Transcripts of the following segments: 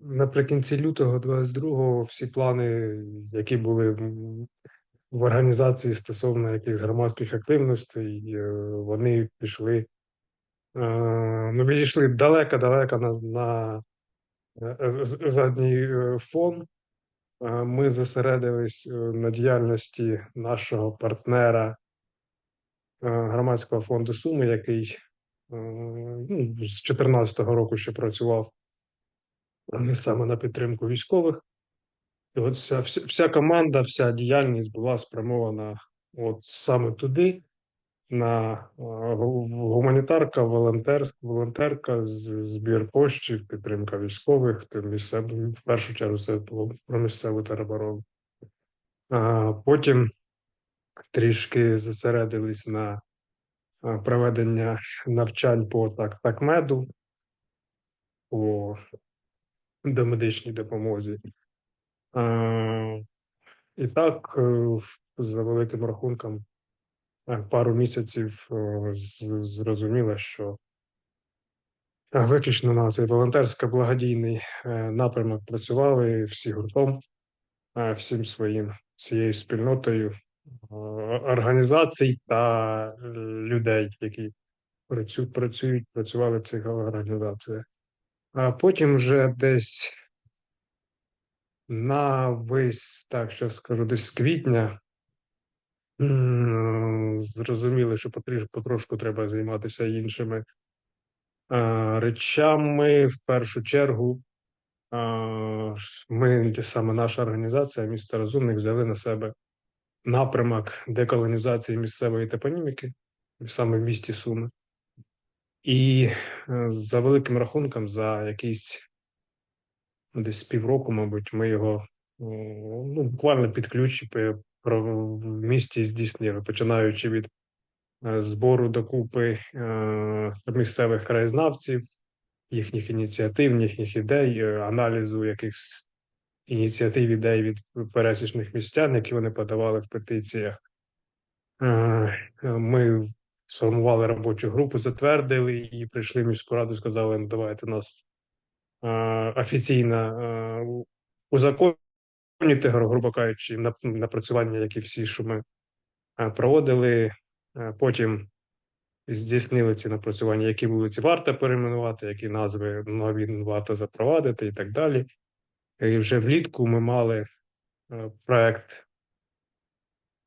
Наприкінці лютого 22-го всі плани, які були в організації стосовно якихось громадських активностей, е, вони пішли, е, ну, відійшли далеко-далеко на, на е, задній фон. Ми зосередились на діяльності нашого партнера громадського фонду Суми, який ну, з 2014 року ще працював саме на підтримку військових. І от вся, вся, вся команда, вся діяльність була спрямована от саме туди, на е, гуманітарка, волонтер, волонтерка, збір коштів, підтримка військових, то місцев, в першу чергу це було про місцеву тероборону. А потім трішки зосередились на е, проведення навчань по так, такмеду, по домедичній допомозі. Е, І так, е, за великим рахунком, е, пару місяців зрозуміло, що виключно на цей волонтерсько-благодійний е, напрямок працювали всі гуртом, всім своїм, всією спільнотою організацій та людей, які працю- працюють, працювали в цих організаціях. А потім вже десь на весь, так що скажу, десь з квітня зрозуміли, що потрошку треба займатися іншими речами. В першу чергу, ми, саме наша організація, місто Розумник, взяли на себе напрямок деколонізації місцевої топоніміки, саме в місті Суми. І е, за великим рахунком, за якийсь ну, десь півроку, мабуть, ми його ну, буквально під ключ про- в місті здійснили, починаючи від е, збору докупи е, місцевих краєзнавців, їхніх ініціатив, їхніх ідей, е, аналізу якихось ініціатив, ідей від пересічних містян, які вони подавали в петиціях. Е, е, Ми сформували робочу групу, затвердили її, прийшли в міську раду, сказали, ну давайте нас е, офіційно е, узаконюйте, грубо кажучи, на- напрацювання, як і всі, що ми е, проводили. Е, Потім здійснили ці напрацювання, які вулиці варто перейменувати, які назви нові варто запровадити і так далі. І вже влітку ми мали е, проект,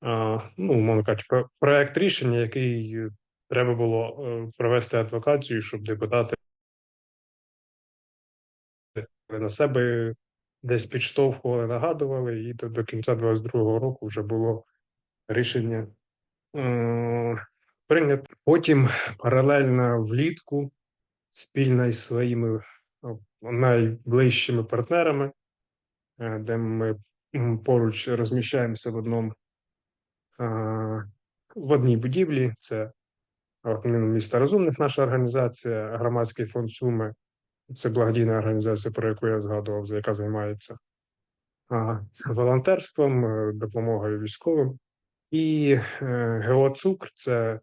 ну, умовно кажучи, проект рішення, який е, треба було е, провести адвокацію, щоб депутати на себе десь підштовхували, нагадували, і до, до кінця 22-го року вже було рішення е, прийнято. Потім паралельно влітку спільно із своїми найближчими партнерами, е, де ми поруч розміщаємося в одному в одній будівлі. Це ну, розумних, наша організація, громадський фонд Суми. Це благодійна організація, про яку я згадував, за яка займається волонтерством, е, допомогою військовим. І е, ГО Цукр це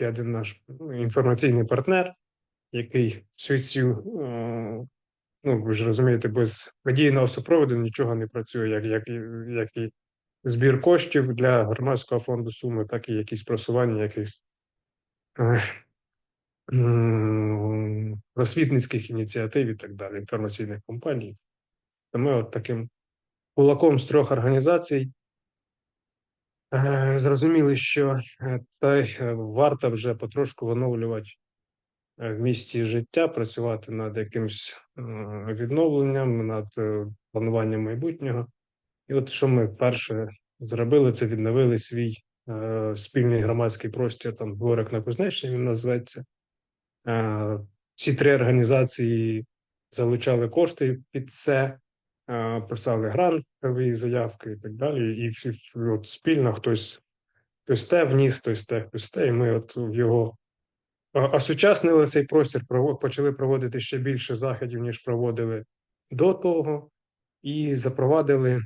один наш ну, інформаційний партнер, який всю цю, е, ну ви ж розумієте, без медійного супроводу нічого не працює, як, як, як і збір коштів для громадського фонду Суми, так і якісь просування якихось е, просвітницьких ініціатив і так далі, інформаційних компаній. То ми от таким кулаком з трьох організацій е, зрозуміли, що е, та варто вже потрошку оновлювати е, в місті життя, працювати над якимось відновленням, над плануванням майбутнього. І от що ми перше зробили, це відновили свій е, спільний громадський простір, там дворик на Кузнеччині він називається. Е, Ці три організації залучали кошти під це, е, писали грантові заявки і так далі. І всі от спільно хтось хтось те вніс, хтось те, хтось те. І ми от його е, осучаснили цей простір, почали проводити ще більше заходів, ніж проводили до того, і запровадили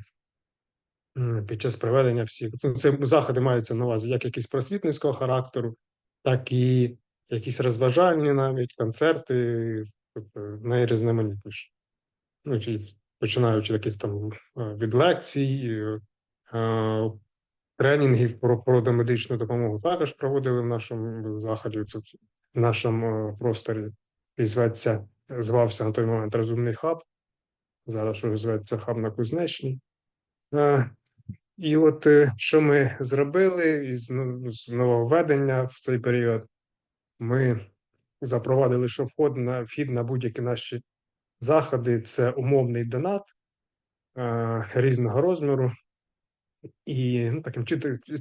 під час проведення всіх. Це, заходи маються на увазі як якісь просвітницького характеру, так і якісь розважальні навіть концерти, тобто найрізноманітніші. ну, починаючи якісь там е, від лекцій, е, тренінгів про, про домедичну допомогу також проводили в нашому заході, це в нашому е, просторі. І зветься, звався на той момент Розумний хаб. Зараз вже зветься хаб на Кузнечній. І от е, що ми зробили із ну, нововведення в цей період, ми запровадили, що вход на вхід на будь-які наші заходи це умовний донат е, різного розміру. І ну, таким,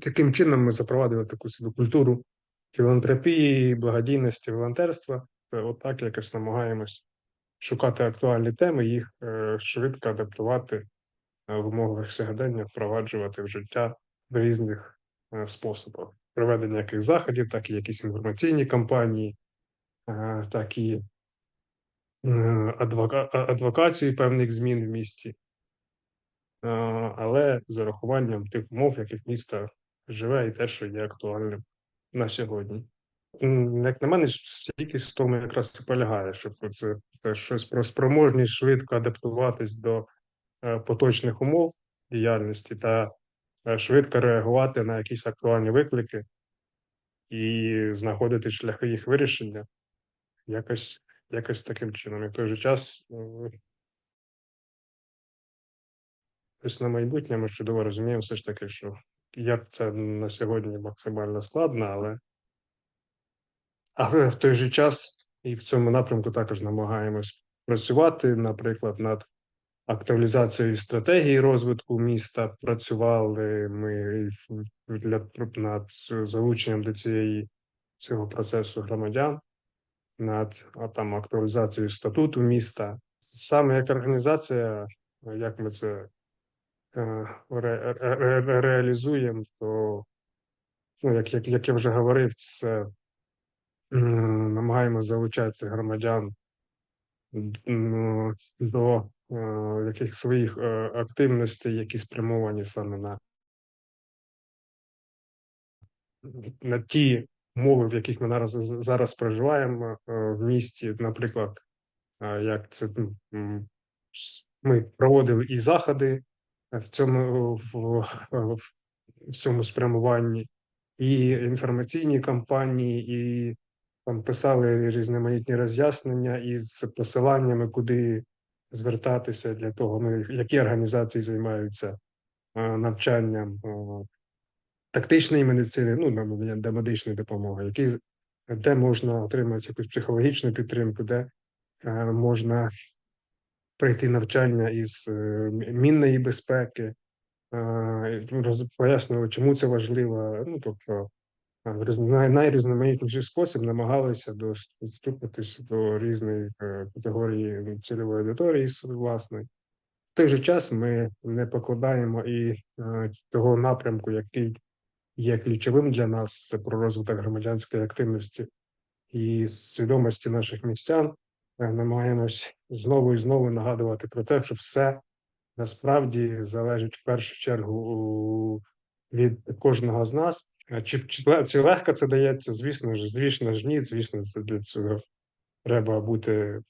таким чином ми запровадили таку собі культуру філантропії, благодійності, волонтерства. Е, От так якось намагаємось шукати актуальні теми, їх е, швидко адаптувати е, в умовах сьогодення, впроваджувати в життя в різних е, способах. Проведення яких заходів, так і якісь інформаційні кампанії, е, так і адвокації певних змін в місті, але з урахуванням тих умов, яких місто живе, і те, що є актуальним на сьогодні. Як на мене, стійкість в тому якраз і полягає, щоб це, це щось про спроможність швидко адаптуватись до поточних умов діяльності та е, швидко реагувати на якісь актуальні виклики і знаходити шляхи їх вирішення якось, якось таким чином. І в той же час, е, ось на майбутнє ми чудово розуміємо все ж таки, що як це на сьогодні максимально складно, але Але в той же час і в цьому напрямку також намагаємось працювати, наприклад, над актуалізацією стратегії розвитку міста. Працювали ми для над залученням до цієї цього процесу громадян, над а там актуалізацією статуту міста. Саме як організація, як ми це е, ре, ре, ре- реалізуємо, то ну, як, як, як я вже говорив, це намагаємося залучати громадян до яких своїх е, активностей, які спрямовані саме на, на ті мови, в яких ми зараз, зараз проживаємо е, в місті. Наприклад, е, як це ми проводили і заходи в цьому в, в цьому спрямуванні, і інформаційні кампанії, і там писали різноманітні роз'яснення із посиланнями, куди звертатися для того, ну які організації займаються е, навчанням е, тактичної медицини, ну до медичної допомоги, які де можна отримати якусь психологічну підтримку, де е, можна пройти навчання із мінної безпеки, пояснювали, чому це важливо. Ну тобто в різ- найрізноманітніший спосіб намагалися достукатись до різної е, категорії цільової аудиторії власної. В той же час ми не покладаємо і е, того напрямку, який є ключовим для нас, це про розвиток громадянської активності і свідомості наших містян. Е, Намагаємось знову і знову нагадувати про те, що все насправді залежить в першу чергу від кожного з нас. Чи, чи, чи легко це дається? Звісно ж, звісно ж, ні. Звісно, це для цього треба бути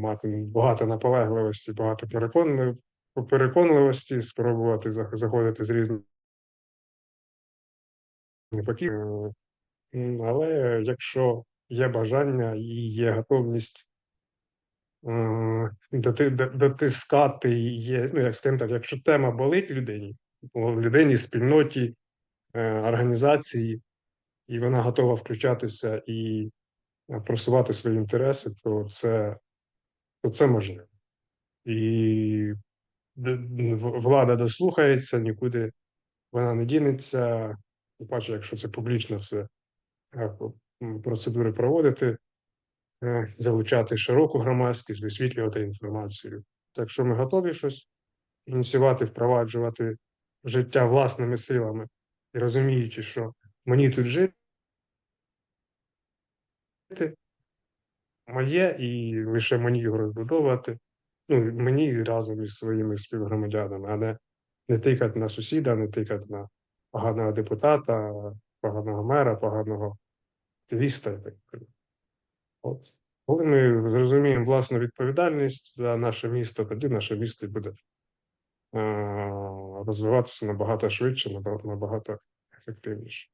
мати багато наполегливості, багато переконливості, спробувати зах- заходити з різних боків. Але якщо є бажання і є готовність е, доти- до- дотискати, є, ну як скажімо так, якщо тема болить людині, людині, спільноті, організації, і вона готова включатися і е, просувати свої інтереси, то це, то це можливо. І влада дослухається, нікуди вона не дінеться. Тим паче, якщо це публічно все е, процедури проводити, е, залучати широку громадськість, висвітлювати інформацію. Якщо ми готові щось ініціювати, впроваджувати життя власними силами і розуміючи, що мені тут жити, моє і лише мені його розбудовувати. Ну, мені разом із своїми співгромадянами, а не, не тикати на сусіда, не тикати на поганого депутата, поганого мера, поганого активіста і так далі. От, Коли ми зрозуміємо власну відповідальність за наше місто, тоді наше місто буде е, розвиватися набагато швидше, набагато, ефективніше.